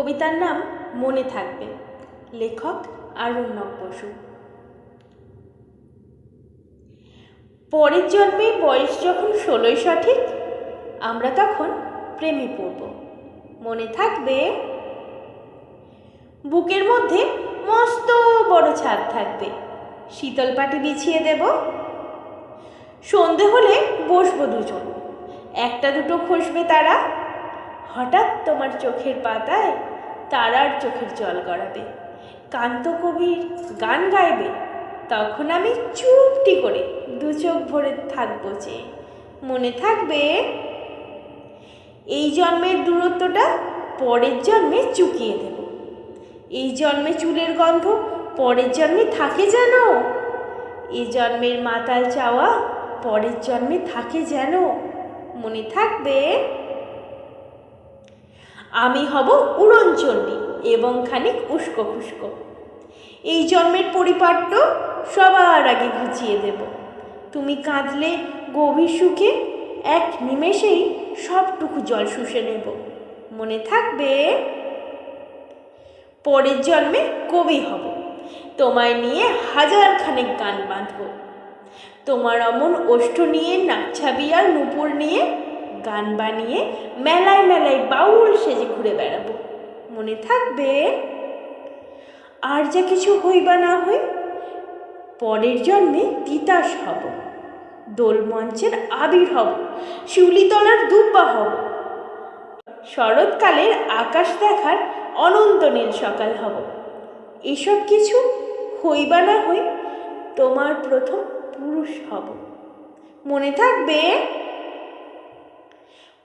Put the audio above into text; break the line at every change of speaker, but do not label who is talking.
কবিতার নাম মনে থাকবে। লেখক আরণ্যক বসু। পরের জন্মে বয়স যখন ষোলোই সঠিক, আমরা তখন প্রেমে পড়ব। মনে থাকবে, বুকের মধ্যে মস্ত বড় ছাদ থাকবে। শীতল পাটি বিছিয়ে দেব। সন্ধে হলে বসবো দুজন। একটা দুটো খসবে তারা। হঠাৎ তোমার চোখের পাতায় তারার চোখের জল গড়াবে। কান্ত কবির গান গাইবে। তখন আমি চুপটি করে দু চোখ ভরে থাকব যে, মনে থাকবে, এই জন্মের দূরত্বটা পরের জন্মে চুকিয়ে দেব। এই জন্মে চুলের গন্ধ পরের জন্মে থাকে যেন। এই জন্মের মাতাল চাওয়া পরের জন্মে থাকে যেন। মনে থাকবে আমি হব উড়নচণ্ডী এবং খানিক উস্কো খুস্কো এই জন্মের পরিপাট্য সবার আগে ঘুচিয়ে দেব। তুমি কাঁদলে গভীর সুখে, এক নিমেষেই সবটুকু জল শুষে নেব। মনে থাকবে? পরের জন্মে কবি হব। তোমায় নিয়ে হাজার খানেক গান বাঁধব। তোমার অমন ওষ্ঠ নিয়ে নাকছাবি আর নুপুর নিয়ে গান বানিয়ে মেলায় মেলায় বাউল সেজে ঘুরে বেড়াবো। মনে থাকবে? আর যা কিছু হই বা না হই, পরের জন্মে তিতাস হব দোলমঞ্চের আবির হব শিউলিতলার দুব্বা হব। শরৎকালের আকাশ দেখার অনন্ত নীল সকাল হব। এসব কিছু হই বা না হই, তোমার প্রথম পুরুষ হব। মনে থাকবে?